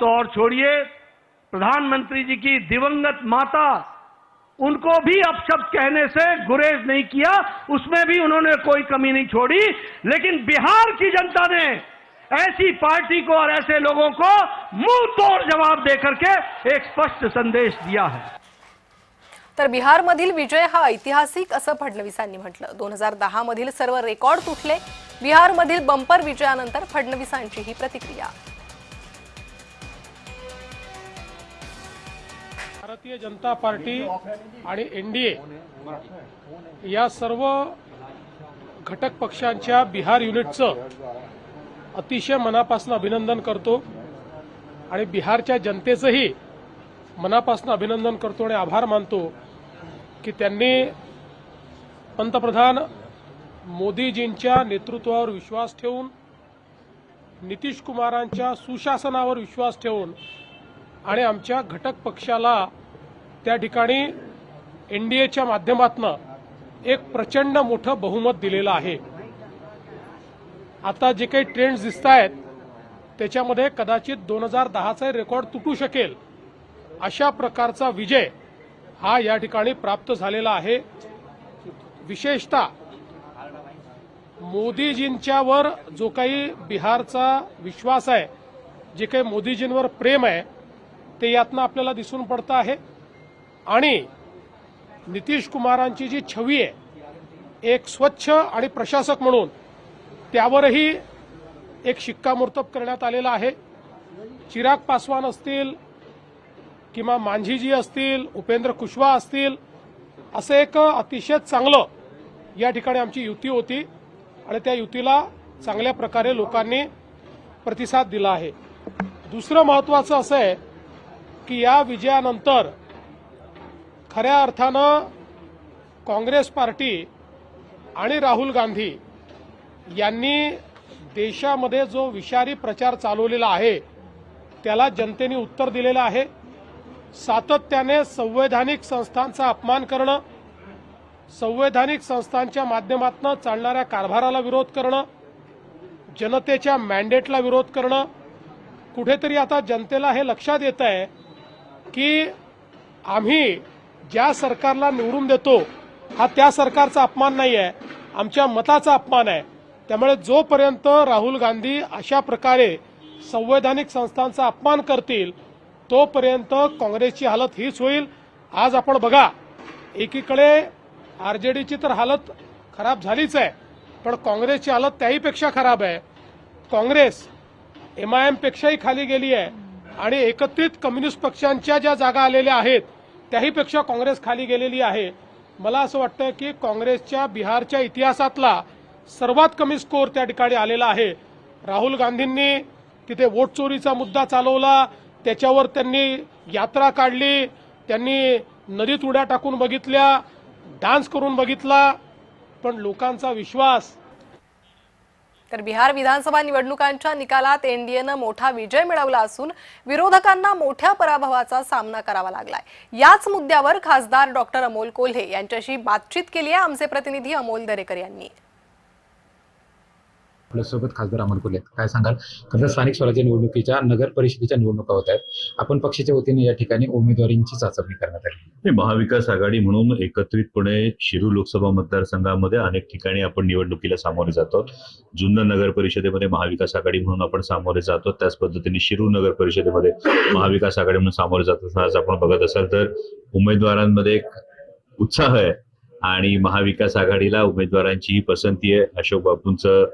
तो और छोड़िए, प्रधानमंत्री जी की दिवंगत माता, उनको भी अपशब्द कहने से गुरेज नहीं किया, उसमें भी उन्होंने कोई कमी नहीं छोड़ी। लेकिन बिहार की जनता ने ऐसी पार्टी को और ऐसे लोगों को मुँह तोड़ जवाब देकर के एक स्पष्ट संदेश दिया है। तर बिहारमधील विजय हा ऐतिहासिक असं फडणवीसांनी म्हटलं. दोन हज़ार दहा मधील सर्व रेकॉर्ड तुटले. बिहारमधील बंपर विजयानंतर फडणवीसांची ही प्रतिक्रिया. भारतीय जनता पार्टी आणि एनडीए या सर्व घटक पक्षांच्या बिहार युनिटचं अतिशय मनापासून अभिनंदन करतो आणि बिहारच्या जनतेचंही मनापासून अभिनंदन करतो आणि आभार मानतो की त्यांनी पंतप्रधान मोदीजींच्या नेतृत्वावर विश्वास ठेवून नितीश कुमारांच्या सुशासनावर विश्वास ठेवून आणि आमच्या घटक पक्षाला त्या ठिकाणी एन डी एच्या माध्यमातून एक प्रचंड मोठं बहुमत दिलेलं आहे. आता जे काही ट्रेंड्स दिसत आहेत त्याच्यामध्ये कदाचित दोन हजार दहाचा रेकॉर्ड तुटू शकेल. अशा प्रकारचा विजय हा या ठिकाणी प्राप्त झालेला आहे. विशेषतः मोदीजींच्यावर जो काही बिहारचा विश्वास आहे जे काही मोदीजींवर प्रेम आहे ते यातनं आपल्याला दिसून पडतं आहे. आणि नितीश कुमारांची जी छवी आहे एक स्वच्छ आणि प्रशासक म्हणून त्यावरही एक शिक्कामोर्तब करण्यात आलेला आहे. चिराग पासवान असतील किंवा मांझीजी असतील उपेंद्र कुशवा असतील असं एक अतिशय चांगलं या ठिकाणी आमची युती होती आणि त्या युतीला चांगल्या प्रकारे लोकांनी प्रतिसाद दिला आहे. दुसरं महत्वाचं असं आहे की या विजयानंतर खऱ्या अर्थानं काँग्रेस पार्टी आणि राहुल गांधी यांनी देशामध्ये जो विषारी प्रचार चालवलेला आहे त्याला जनतेने उत्तर दिलेलं आहे. सातत्याने संवैधानिक संस्थांचा अपमान करणं संवैधानिक संस्थांच्या माध्यमातून चालणाऱ्या कारभाराला विरोध करणं जनतेच्या मॅन्डेटला विरोध करणं. कुठेतरी आता जनतेला हे लक्षात येत आहे की आम्ही ज्या सरकारला निवडून देतो हा त्या सरकारचा अपमान नाही आहे आमच्या मताचा अपमान आहे. त्यामुळे जोपर्यंत राहुल गांधी अशा प्रकारे संवैधानिक संस्थांचा अपमान करतील तोपर्यंत काँग्रेसची हालत हीच होईल. आज आपण बघा एकीकडे आरजेडीची तर हालत खराब झालीच आहे पण काँग्रेसची हालत त्याहीपेक्षा खराब आहे. काँग्रेस एम आय एमपेक्षाही खाली गेली आहे. आणि एकत्रित कम्युनिस्ट पक्षांच्या ज्या जागा आलेल्या आहेत त्याहीपेक्षा काँग्रेस खाली गेलेली आहे. मला असं वाटतं की काँग्रेसच्या बिहारच्या इतिहासातला सर्वात कमी स्कोर त्या ठिकाणी आलेला आहे. राहुल गांधींनी तिथे वोट चोरीचा मुद्दा चालवला त्याच्यावर त्यांनी यात्रा काढली त्यांनी नदीत उड्या टाकून बघितल्या डान्स करून बघितला. पण लोकांचा विश्वास तर बिहार विधानसभा निवडणुकांच्या निकालात एनडीएनं मोठा विजय मिळवला असून विरोधकांना मोठ्या पराभवाचा सामना करावा लागलाय. याच मुद्द्यावर खासदार डॉक्टर अमोल कोल्हे यांच्याशी बातचीत केली आहे आमचे प्रतिनिधी अमोल दरेकर यांनी. आपल्यासोबत खासदार अमोल कोल्हे आहेत. काय सांगाल? खरं तर स्थानिक स्वराज्य निवडणुकीच्या नगर परिषदेच्या निवडणुका होत आहेत. आपण पक्षाच्या वतीने या ठिकाणी उमेदवारींची चाचपणी करण्यात आली. महाविकास आघाडी म्हणून एकत्रितपणे शिरू लोकसभा मतदारसंघामध्ये अनेक ठिकाणी आपण निवडणुकीला सामोरे जातो जुन्नर नगर परिषदेमध्ये महाविकास आघाडी म्हणून आपण सामोरे जातो त्याच पद्धतीने शिरू नगर परिषदेमध्ये महाविकास आघाडी म्हणून सामोरे जातो आज आपण बघत असाल तर उमेदवारांमध्ये एक उत्साह आहे आणि महाविकास आघाडीला उमेदवारांची पसंती आहे. अशोक बापूंचं